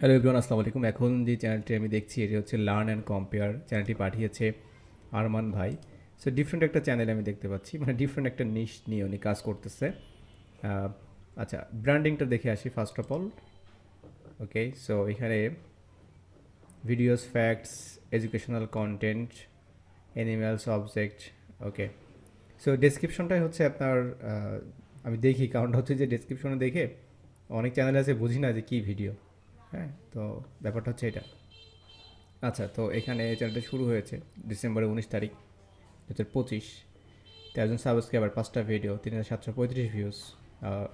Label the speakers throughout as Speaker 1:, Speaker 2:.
Speaker 1: Hello everyone আসসালামু আলাইকুম। এখন যে চ্যানেলটি আমি দেখছি, এটি হচ্ছে লার্ন অ্যান্ড কম্পেয়ার চ্যানেলটি পাঠিয়েছে আরমান ভাই। সো ডিফারেন্ট একটা চ্যানেল আমি দেখতে পাচ্ছি। মানে ডিফারেন্ট একটা নিশ নিয়ে উনি কাজ করতেছে। আচ্ছা ব্র্যান্ডিংটা দেখে আসি first of all okay so এখানে videos facts educational content animals object okay so ডেসক্রিপশনটাই হচ্ছে আপনার আমি দেখি। কারণটা হচ্ছে যে ডেসক্রিপশনে দেখে অনেক চ্যানেল আছে, বুঝি না যে কী ভিডিও হ্যাঁ তো ব্যাপারটা হচ্ছে এটা। আচ্ছা তো এখানে এই চ্যানেলটা শুরু হয়েছে ডিসেম্বরের উনিশ তারিখ দু হাজার পঁচিশ তেরোজন সাবস্ক্রাইবার পাঁচটা ভিডিও তিন হাজার সাতশো পঁয়ত্রিশ ভিউজ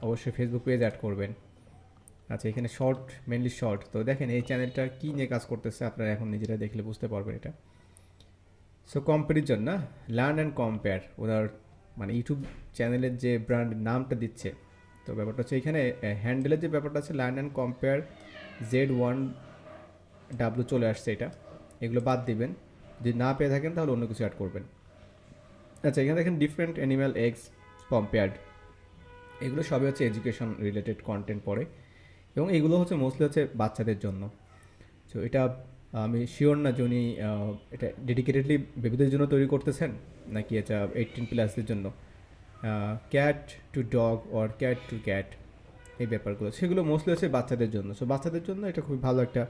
Speaker 1: অবশ্যই ফেসবুক পেজ অ্যাড করবেন। আচ্ছা এখানে শর্ট মেনলি শর্ট তো দেখেন এই চ্যানেলটা কী নিয়ে কাজ করতেছে, আপনারা এখন নিজেরা দেখলে বুঝতে পারবেন এটা। সো কম্প্যারিজন না লার্ন অ্যান্ড কম্পেয়ার ওনার মানে ইউটিউব চ্যানেলের যে ব্র্যান্ড নামটা দিচ্ছে। তো ব্যাপারটা হচ্ছে এখানে হ্যান্ডেলের যে ব্যাপারটা আছে learn and compare Z one W চলে আসছে এটা। এগুলো বাদ দিবেন। যদি না পেয়ে থাকেন তাহলে অন্য কিছু অ্যাড করবেন। আচ্ছা এখানে দেখেন ডিফারেন্ট অ্যানিম্যাল এগস কম্পেয়ার্ড এগুলো সবই হচ্ছে এডুকেশন রিলেটেড কন্টেন্ট পড়ে। এবং এগুলো হচ্ছে মোস্টলি হচ্ছে বাচ্চাদের জন্য। তো এটা আমি শিওর না যে উনি এটা ডেডিকেটেডলি বেবিদের জন্য তৈরি করতেছেন? নাকি এটা এইটিন প্লাসদের জন্য? Cat to dog or cat to cat এই ব্যাপারগুলো। সেগুলো মোস্টলি হচ্ছে বাচ্চাদের জন্য। সো বাচ্চাদের জন্য এটা খুবই ভালো একটা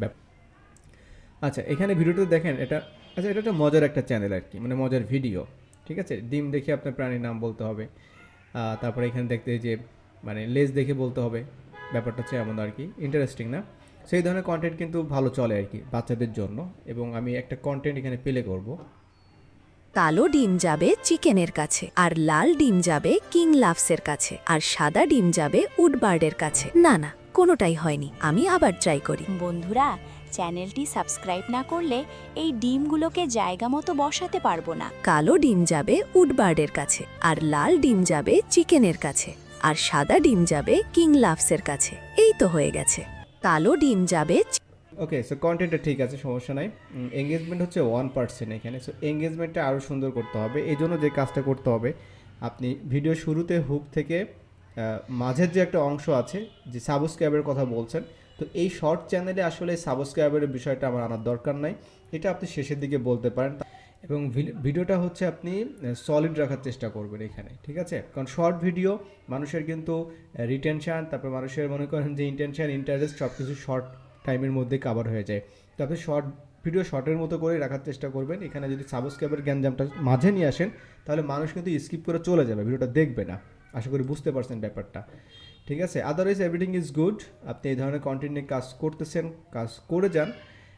Speaker 1: ব্যাপার আচ্ছা এখানে ভিডিওটা দেখেন, এটা আচ্ছা এটা একটা মজার একটা চ্যানেল আর কি মানে মজার ভিডিও ঠিক আছে? ডিম দেখে আপনার প্রাণীর নাম বলতে হবে। তারপরে এখানে দেখতে যে মানে লেজ দেখে বলতে হবে। ব্যাপারটা হচ্ছে এমন আর কি ইন্টারেস্টিং না? সেই ধরনের কন্টেন্ট কিন্তু ভালো চলে আর কি, বাচ্চাদের জন্য। এবং আমি একটা কন্টেন্ট এখানে প্লে করব।
Speaker 2: কালো ডিম যাবে চিকেনের কাছে আর লাল ডিম যাবে কিং লাভসের কাছে আর সাদা ডিম যাবে উডবার্ডের কাছে। না না কোনোটাই হয়নি আমি আবার ট্রাই করি।
Speaker 3: বন্ধুরা চ্যানেলটি সাবস্ক্রাইব না করলে এই ডিমগুলোকে জায়গা মতো বসাতে পারব না।
Speaker 2: কালো ডিম যাবে উডবার্ডের কাছে আর লাল ডিম যাবে চিকেনের কাছে আর সাদা ডিম যাবে কিং লাভসের কাছে। এই তো হয়ে গেছে। কালো ডিম যাবে
Speaker 1: ওকে সো কন্টেন্টটা ঠিক আছে, সমস্যা নাই। এঙ্গেজমেন্ট হচ্ছে ওয়ান পার্সেন্ট এখানে। সো এঙ্গেজমেন্টটা আরও সুন্দর করতে হবে। এই জন্য যে কাজটা করতে হবে, আপনি ভিডিও শুরুতে হুক থেকে মাঝের যে একটা অংশ আছে, যে সাবস্ক্রাইবের কথা বলছেন, তো এই শর্ট চ্যানেলে আসলে সাবস্ক্রাইবারের বিষয়টা আমার আনার দরকার নাই। এটা আপনি শেষের দিকে বলতে পারেন। এবং ভিডিওটা হচ্ছে আপনি সলিড রাখার চেষ্টা করবেন এখানে, ঠিক আছে? কারণ শর্ট ভিডিও মানুষের কিন্তু রিটেনশন তারপর মানুষের মনে করেন যে ইন্টেনশন ইন্টারেস্ট সব কিছু শর্ট টাইমের মধ্যে কাভার হয়ে যায়। তো আপনি শর্ট ভিডিও শর্টের মতো করে রাখার চেষ্টা করবেন। এখানে যদি সাবস্ক্রাইবার গ্যাঞ্জামটা মাঝে নিয়ে আসেন, তাহলে মানুষ কিন্তু স্কিপ করে চলে যাবে, ভিডিওটা দেখবে না। আশা করি বুঝতে পারছেন ব্যাপারটা। ঠিক আছে? আদারওয়াইজ এভরিথিং ইজ গুড আপনি এই ধরনের কন্টেন্ট নিয়ে কাজ করতেছেন, কাজ করে যান।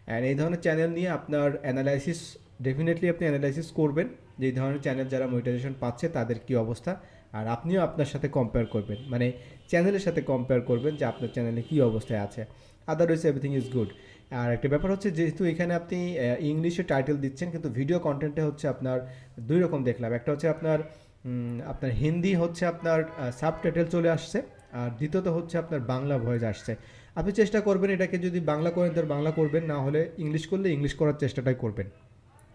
Speaker 1: অ্যান্ড এই ধরনের চ্যানেল নিয়ে আপনার অ্যানালাইসিস ডেফিনেটলি আপনি অ্যানালাইসিস করবেন। যে এই ধরনের চ্যানেল যারা মনিটাইজেশন পাচ্ছে, তাদের কী অবস্থা? আর আপনিও আপনার সাথে কম্পেয়ার করবেন। মানে চ্যানেলের সাথে কম্পেয়ার করবেন যে আপনার চ্যানেলে কী অবস্থায় আছে। আদারওয়াইজ এভরিথিং ইজ গুড আর একটা ব্যাপার হচ্ছে যেহেতু এখানে আপনি ইংলিশে টাইটেল দিচ্ছেন, কিন্তু ভিডিও কন্টেন্টে হচ্ছে আপনার দুই রকম দেখলাম। একটা হচ্ছে আপনার আপনার হিন্দি হচ্ছে আপনার সাব টাইটেল চলে আসছে, আর দ্বিতীয়ত হচ্ছে আপনার বাংলা ভয়েস আসছে। আপনি চেষ্টা করবেন এটাকে যদি বাংলা করেন, তাহলে বাংলা করবেন, না হলে ইংলিশ করলে ইংলিশ করার চেষ্টাটাই করবেন।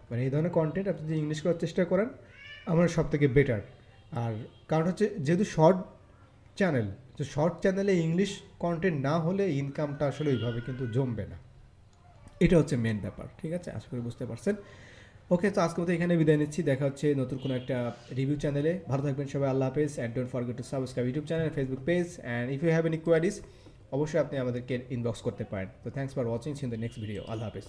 Speaker 1: মানে এই ধরনের কন্টেন্ট আপনি যদি ইংলিশ করার চেষ্টা করেন, আমার সব থেকে বেটার আর কারণ হচ্ছে যেহেতু শর্ট চ্যানেল তো শর্ট চ্যানেলে ইংলিশ কন্টেন্ট না হলে ইনকামটা আসলে ওইভাবে কিন্তু জমবে না। এটা হচ্ছে মেন ব্যাপার, ঠিক আছে? আশা করি বুঝতে পারছেন। ওকে তো আজকে মতো এখানে বিদায় নিচ্ছি। দেখা হচ্ছে নতুন কোনো একটা রিভিউ চ্যানেলে ভালো থাকবেন সবাই, আল্লাহ হাফেজ। And don't forget to subscribe YouTube channel Facebook page and if you have any queries অবশ্যই আপনি আমাদেরকে ইনবক্স করতে পারেন। তো thanks for watching in the next video আল্লাহ হাফেজ।